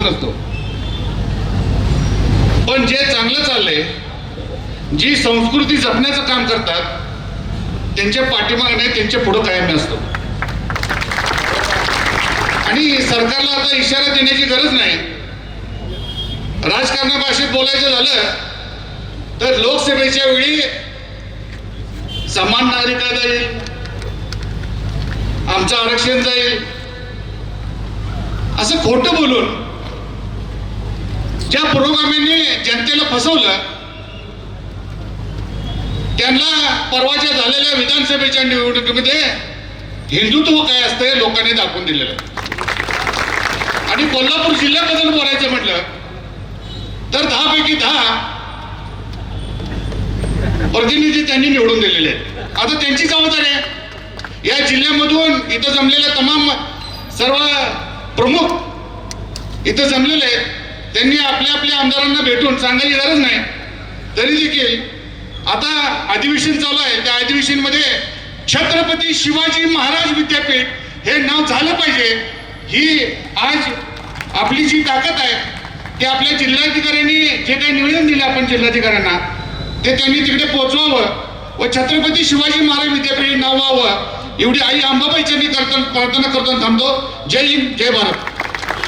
असतो पण जे चांगलं चाललंय जी संस्कृती जपण्याचं काम करतात त्यांच्या पाठीमागणे त्यांच्या पुढं कायम असतो आणि सरकारला आता इशारा देण्याची गरज नाही. राजकारणा भाषेत बोलायचं झालं तर लोकसभेच्या वेळी समान नागरिकाला जाईल आमचं आरक्षण जाईल. असं खोटं बोलून ज्या पुरोगामींनी जनतेला फसवलं त्यांना परवाच्या झालेल्या विधानसभेच्या निवडणुकीमध्ये हिंदुत्व काय असतं लोकांनी दाखवून दिलेलं आणि कोल्हापूर जिल्ह्याबद्दल बोलायचं म्हटलं तर दहा पैकी दहा प्रतिनिधी त्यांनी निवडून दिलेले आहेत. आता त्यांची जबाबदारी आहे. या जिल्ह्यामधून इथं जमलेल्या तमाम सर्व प्रमुख इथं जमलेले आहेत. त्यांनी आपल्या आपल्या आमदारांना भेटून सांगायची गरज नाही. तरी देखील आता अधिवेशन चालू आहे. त्या अधिवेशनमध्ये छत्रपती शिवाजी महाराज विद्यापीठ हे नाव झालं पाहिजे. ही आज आपली जी ताकद आहे ते आपल्या जिल्हाधिकाऱ्यांनी जे काही निवेदन दिले आपण जिल्हाधिकाऱ्यांना ते त्यांनी तिकडे पोहोचवावं व छत्रपती शिवाजी महाराज विद्यापीठ नाव व्हावं. एवढी आई अंबाबाईच्या मी प्रार्थना करताना थांबतो. जय हिंद जय भारत.